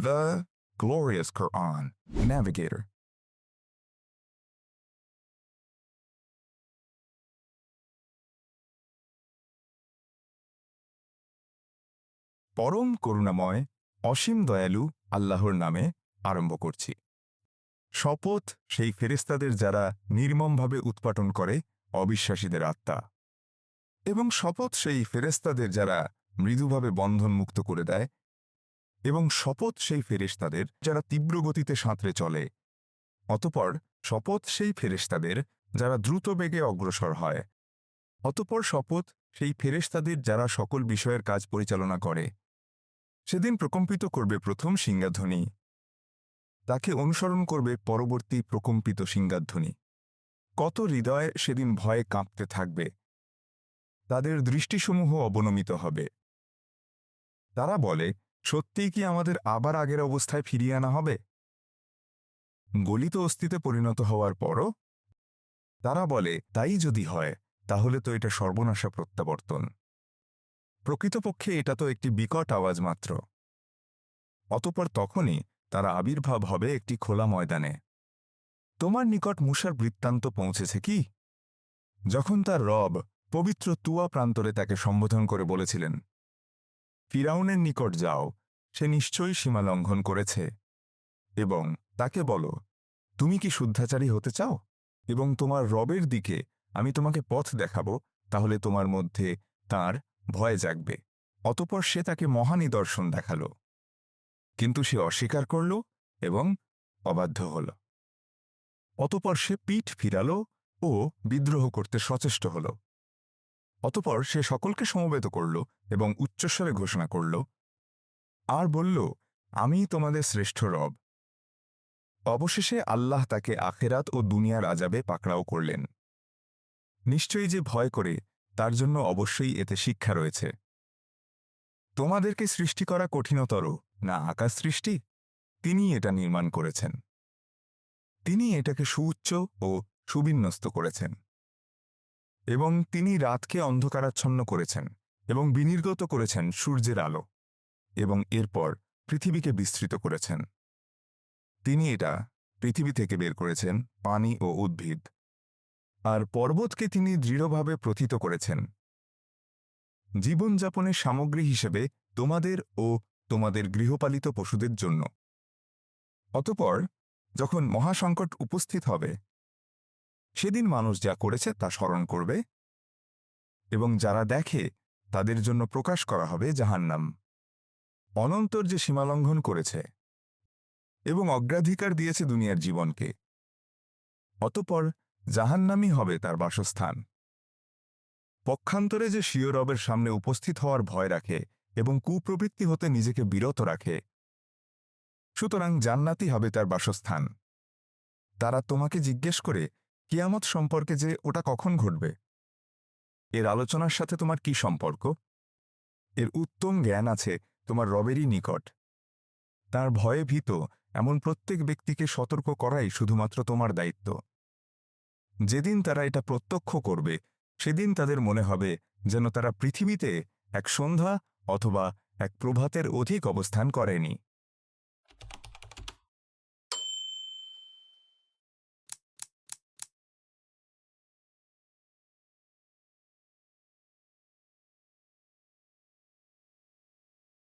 The Glorious Quran Navigator. পরম করুণাময়, অসীম দয়ালু আল্লাহর নামে আরম্ভ করছি। শপথ সেই ফেরেস্তাদের যারা নির্মমভাবে উৎপাটন করে অবিশ্বাসীদের আত্মা। এবং শপথ সেই ফেরেস্তাদের যারা মৃদুভাবে বন্ধন মুক্ত করে দেয় এবং শপথ সেই ফেরেস্তাদের যারা তীব্র গতিতে সাঁতরে চলে। অতপর শপথ সেই ফেরেস্তাদের যারা দ্রুত বেগে অগ্রসর হয়। অতপর শপথ সেই ফেরেস্তাদের যারা সকল বিষয়ের কাজ পরিচালনা করে। সেদিন প্রকম্পিত করবে প্রথম সিংহাধ্বনি। তাকে অনুসরণ করবে পরবর্তী প্রকম্পিত সিংহাধ্বনি। কত হৃদয় সেদিন ভয়ে কাঁপতে থাকবে। তাদের দৃষ্টিসমূহ অবনমিত হবে। তারা বলে সত্যিই কি আমাদের আবার আগের অবস্থায় ফিরিয়ে আনা হবে? গলিত অস্থিতে পরিণত হওয়ার পরও তারা বলে, তাই যদি হয়, তাহলে তো এটা সর্বনাশা প্রত্যাবর্তন। প্রকৃতপক্ষে এটা তো একটি বিকট আওয়াজ মাত্র। অতপর তখনই তারা আবির্ভাব হবে একটি খোলা ময়দানে। তোমার নিকট মূষার বৃত্তান্ত পৌঁছেছে কি? যখন তার রব পবিত্র তুয়া প্রান্তরে তাকে সম্বোধন করে বলেছিলেন ফিরাউনের নিকট যাও, সে নিশ্চয়ই সীমা লঙ্ঘন করেছে। এবং তাকে বলো, তুমি কি শুদ্ধাচারী হতে চাও? এবং তোমার রবের দিকে আমি তোমাকে পথ দেখাবো, তাহলে তোমার মধ্যে তার ভয় জাগবে। অতপর সে তাকে মহানিদর্শন দেখাল। কিন্তু সে অস্বীকার করল এবং অবাধ্য হল। অতপর সে পিঠ ফিরাল ও বিদ্রোহ করতে সচেষ্ট হল। অতপর সে সকলকে সমবেত করল এবং উচ্চস্বরে ঘোষণা করল, আর বলল, আমি তোমাদের শ্রেষ্ঠ রব। অবশেষে আল্লাহ তাকে আখেরাত ও দুনিয়ার আজাবে পাকড়াও করলেন। নিশ্চয়ই যে ভয় করে, তার জন্য অবশ্যই এতে শিক্ষা রয়েছে। তোমাদেরকে সৃষ্টি করা কঠিনতর, না আকাশ সৃষ্টি? তিনি এটা নির্মাণ করেছেন। তিনি এটাকে সুউচ্চ ও সুবিন্যস্ত করেছেন। এবং তিনি রাতকে অন্ধকারাচ্ছন্ন করেছেন এবং বিনির্গত করেছেন সূর্যের আলো এবং এরপর পৃথিবীকে বিস্তৃত করেছেন। তিনি এটা পৃথিবী থেকে বের করেছেন পানি ও উদ্ভিদ। আর পর্বতকে তিনি দৃঢ়ভাবে প্রথিত করেছেন। জীবনযাপনের সামগ্রী হিসেবে তোমাদের ও তোমাদের গৃহপালিত পশুদের জন্য। অতপর যখন মহাসংকট উপস্থিত হবে সেদিন মানুষ যা করেছে তা স্মরণ করবে এবং যারা দেখে, তাদের জন্য প্রকাশ করা হবে জাহান্নাম। অনন্তর যে সীমালঙ্ঘন করেছে এবং অগ্রাধিকার দিয়েছে দুনিয়ার জীবনকে, অতপর জাহান্নামই হবে তার বাসস্থান। পক্ষান্তরে যে স্বীয় রবের সামনে উপস্থিত হওয়ার ভয় রাখে এবং কুপ্রবৃত্তি হতে নিজেকে বিরত রাখে, সুতরাং জান্নাতি হবে তার বাসস্থান। তারা তোমাকে জিজ্ঞেস করে কিয়ামত সম্পর্কে যে ওটা কখন ঘটবে? এর আলোচনার সাথে তোমার কি সম্পর্ক? এর উত্তম জ্ঞান আছে তোমার রবেরই নিকট। তার ভয়ে ভীত এমন প্রত্যেক ব্যক্তিকে সতর্ক করাই শুধুমাত্র তোমার দায়িত্ব। যেদিন তারা এটা প্রত্যক্ষ করবে, সেদিন তাদের মনে হবে যেন তারা পৃথিবীতে এক সন্ধ্যা অথবা এক প্রভাতের অধিক অবস্থান করেনি।